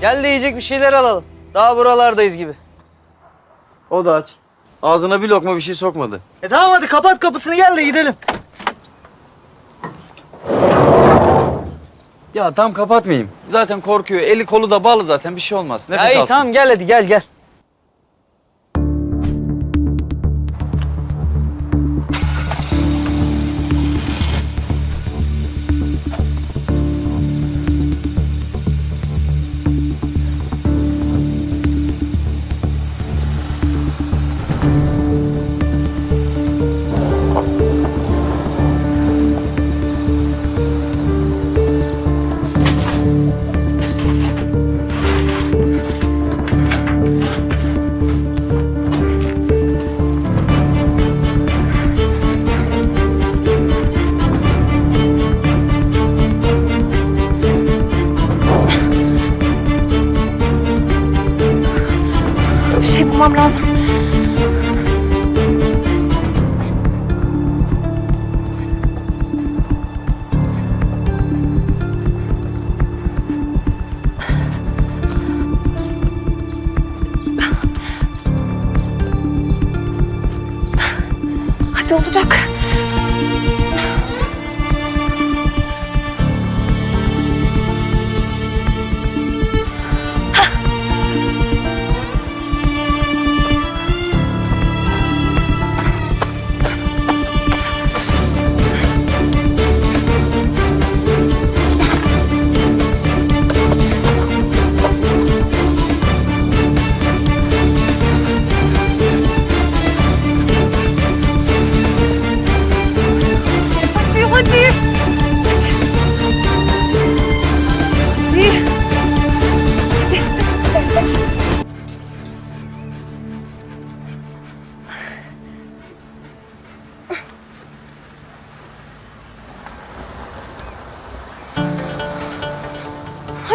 Gel de yiyecek bir şeyler alalım. Daha buralardayız gibi. O da aç. Ağzına bir lokma bir şey sokmadı. E tamam hadi kapat kapısını gel de gidelim. Ya tam kapatmayayım. Zaten korkuyor. Eli kolu da bağlı zaten bir şey olmaz. Nefes Ya iyi alsın. tamam gel hadi gel gel. Bulmam lazım. Hadi olacak.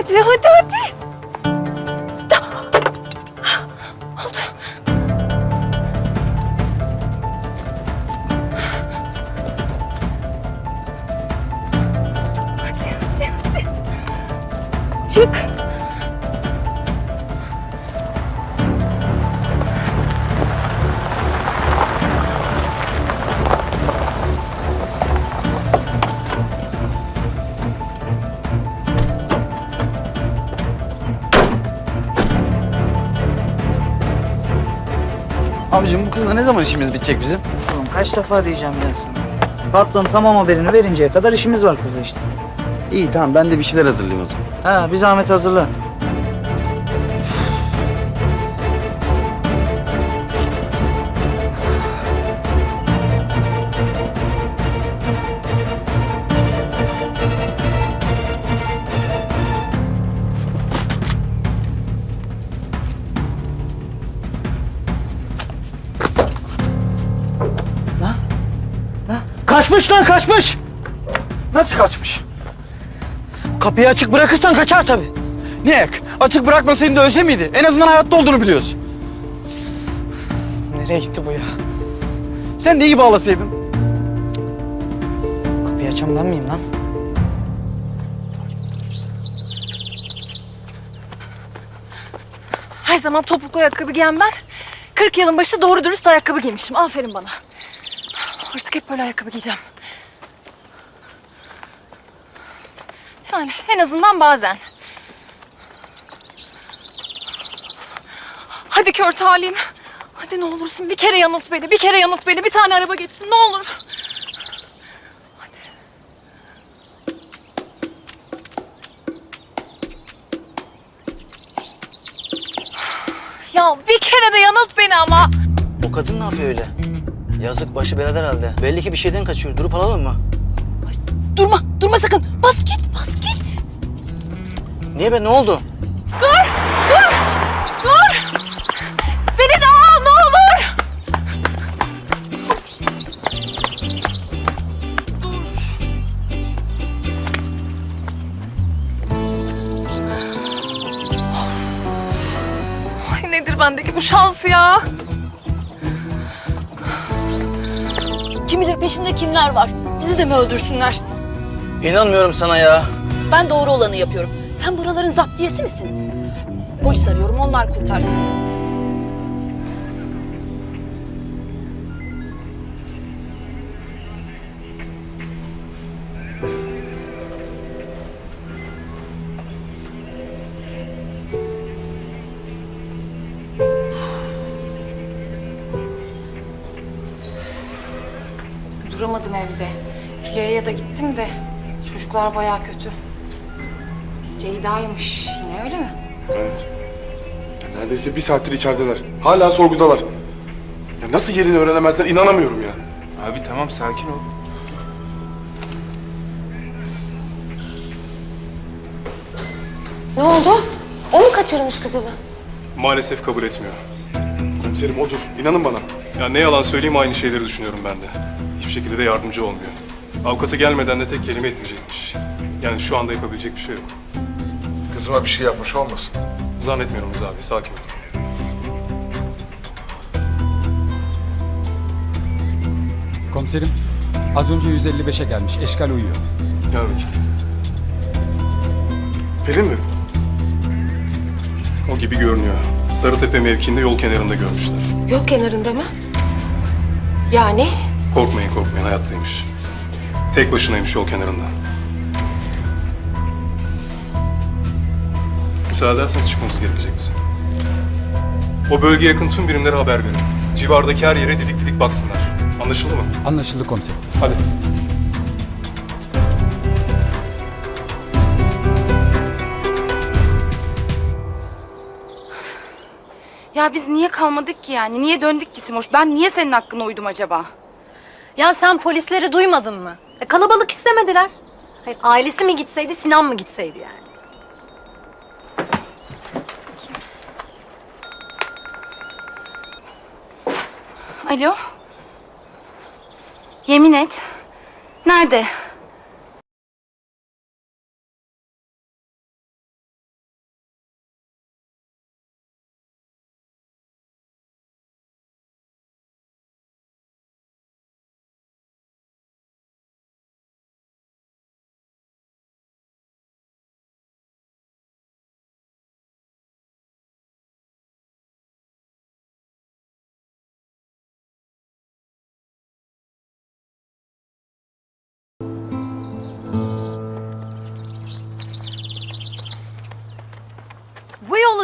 Hadi hadi hadi. Oldu. Hadi hadi hadi. Çık. Abicim bu kızla ne zaman işimiz bitecek bizim? Oğlum kaç defa diyeceğim ben sana. Patron tamam haberini verinceye kadar işimiz var kızla işte. İyi tamam ben de bir şeyler hazırlayayım o zaman. Ha bir zahmet hazırla. Kaçmış lan kaçmış. Nasıl kaçmış? Kapıyı açık bırakırsan kaçar tabii. Niye? Açık bırakmasaydın da ölse miydi? En azından hayatta olduğunu biliyoruz. Nereye gitti bu ya? Sen de iyi bağlasaydın. Kapıyı açan ben miyim lan? Her zaman topuklu ayakkabı giyen ben. 40 yılın başı doğru dürüst ayakkabı giymişim. Aferin bana. Artık hep böyle ayakkabı giyeceğim. Yani en azından bazen. Hadi kör talim. Hadi ne olursun bir kere yanılt beni. Bir kere yanılt beni. Bir tane araba geçsin ne olur. Hadi. Ya bir kere de yanılt beni ama. O kadın ne yapıyor öyle? Yazık başı belada herhalde. Belli ki bir şeyden kaçıyor. Durup alalım mı? Durma, durma sakın. Niye be ne oldu? Dur, dur, dur. Beni de al ne olur. Dur. Ay nedir bendeki bu şans ya? Kim bilir peşinde kimler var? Bizi de mi öldürsünler? İnanmıyorum sana ya. Ben doğru olanı yapıyorum. Sen buraların zaptiyesi misin? Polis arıyorum onlar kurtarsın. Duramadım evde. Filyaya da gittim de çocuklar bayağı kötü. Ceyda'ymış yine öyle mi? Evet. Ya neredeyse bir saattir içerideler. Hala sorgudalar. Ya nasıl yerini öğrenemezler inanamıyorum ya. Abi tamam sakin ol. Ne oldu? O mu kaçırmış kızımı? Maalesef kabul etmiyor. Komiserim odur. İnanın bana. Ya ne yalan söyleyeyim aynı şeyleri düşünüyorum ben de. Hiçbir şekilde de yardımcı olmuyor. Avukatı gelmeden de tek kelime etmeyecekmiş. Yani şu anda yapabilecek bir şey yok. Kızıma bir şey yapmış olmasın? Zannetmiyorum Rıza abi, sakin ol. Komiserim, az önce 155'e gelmiş. Eşkal uyuyor. Bakayım. Pelin mi? O gibi görünüyor. Sarıtepe mevkiinde yol kenarında görmüşler. Yok kenarında mı? Yani? Korkmayın korkmayın hayattaymış. Tek başınaymış yol kenarında. Müsaade ederseniz çıkmamız gerekecek bizim. O bölgeye yakın tüm birimlere haber verin. Civardaki her yere didik didik baksınlar. Anlaşıldı mı? Anlaşıldı komiserim. Hadi. Ya biz niye kalmadık ki yani? Niye döndük ki Simoş? Ben niye senin hakkına uydum acaba? Ya sen polisleri duymadın mı? E, kalabalık istemediler. Hayır, ailesi mi gitseydi, Sinan mı gitseydi yani? Alo? Yemin et. Nerede?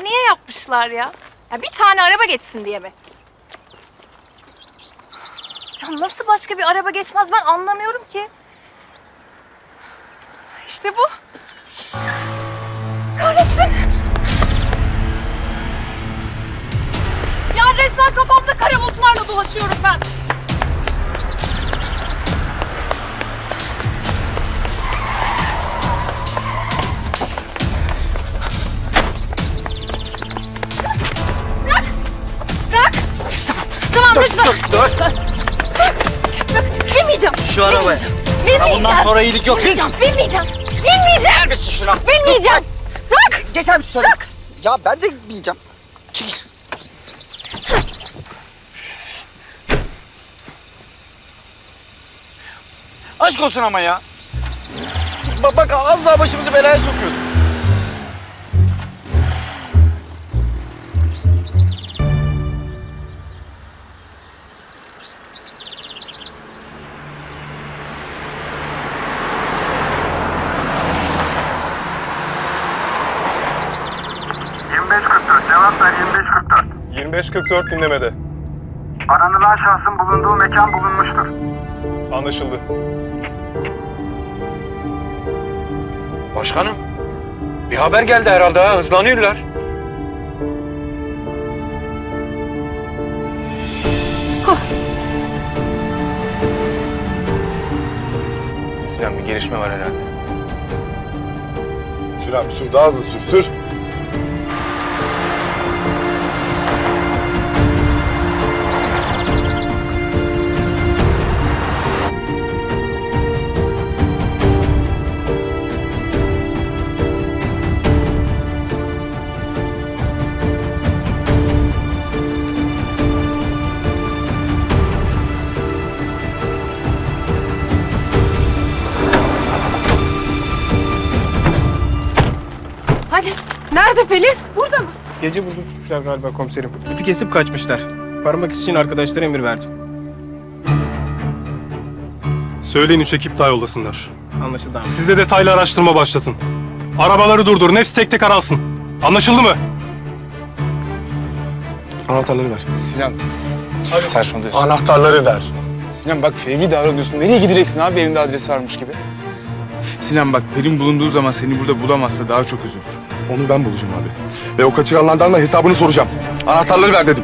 Niye yapmışlar ya? Ya bir tane araba geçsin diye mi? Ya nasıl başka bir araba geçmez ben anlamıyorum ki. İşte bu. Kahretsin. Ya resmen kafamda kara bulutlarla dolaşıyorum ben. Tamam lütfen. Binmeyeceğim. Şu arabaya. Binmeyeceğim. Bundan sonra iyilik yok. Binmeyeceğim. Binmeyeceğim. Binmeyeceğim. Gel misin şuna? Binmeyeceğim. Bırak. Geçer misin şöyle? Ya ben de bineceğim. Çekil. Aşk olsun ama ya. Bak, bak az daha başımızı belaya sokuyordu. 25.44 dinlemede. Aranılan şahsın bulunduğu mekan bulunmuştur. Anlaşıldı. Başkanım, bir haber geldi herhalde ha, hızlanıyorlar. Sinan bir gelişme var herhalde. Sür abi sür daha hızlı sür sür. Nerede Pelin? Burada mı? Gece burada tutmuşlar galiba komiserim. İpi kesip kaçmışlar. Paramak için arkadaşlara emir verdim. Söyleyin üç ekip daha yollasınlar. Anlaşıldı abi. Siz de detaylı araştırma başlatın. Arabaları durdurun, hepsi tek tek aransın. Anlaşıldı mı? Anahtarları ver. Sinan. Saçmalıyorsun. Anahtarları ver. Sinan bak fevri davranıyorsun. Nereye gideceksin abi elinde adres varmış gibi? Sinan bak Pelin bulunduğu zaman seni burada bulamazsa daha çok üzülür. Onu ben bulacağım abi. Ve o kaçıranlardan da hesabını soracağım. Anahtarları ver dedim.